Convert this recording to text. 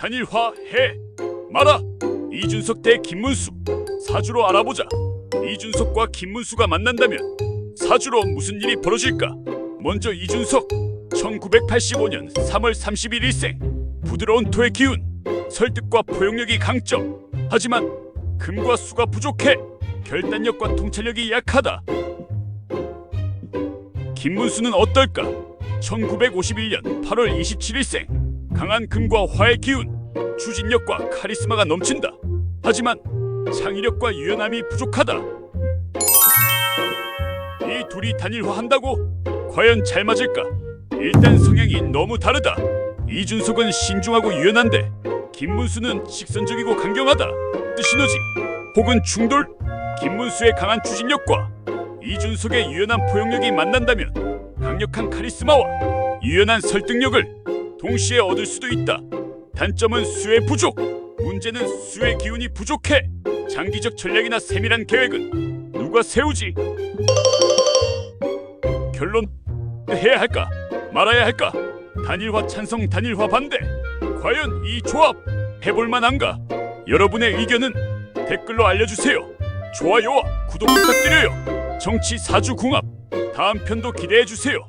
단일화 해. 마라. 이준석 대 김문수. 사주로 알아보자. 이준석과 김문수가 만난다면 사주로 무슨 일이 벌어질까? 먼저 이준석. 1985년 3월 30일 일생. 부드러운 토의 기운. 설득과 포용력이 강점. 하지만 금과 수가 부족해. 결단력과 통찰력이 약하다. 김문수는 어떨까? 1951년 8월 27일생 강한 금과 화의 기운 추진력과 카리스마가 넘친다. 하지만 창의력과 유연함이 부족하다. 이 둘이 단일화한다고 과연 잘 맞을까? 일단 성향이 너무 다르다. 이준석은 신중하고 유연한데 김문수는 직선적이고 강경하다. 시너지. 혹은 충돌? 김문수의 강한 추진력과 이준석의 유연한 포용력이 만난다면 강력한 카리스마와 유연한 설득력을 동시에 얻을 수도 있다. 단점은 수의 부족. 문제는 수의 기운이 부족해. 장기적 전략이나 세밀한 계획은 누가 세우지? 결론 해야 할까? 말아야 할까? 단일화 찬성 단일화 반대. 과연 이 조합 해볼 만한가? 여러분의 의견은 댓글로 알려주세요. 좋아요와 구독 부탁드려요. 정치 사주 궁합 다음 편도 기대해 주세요.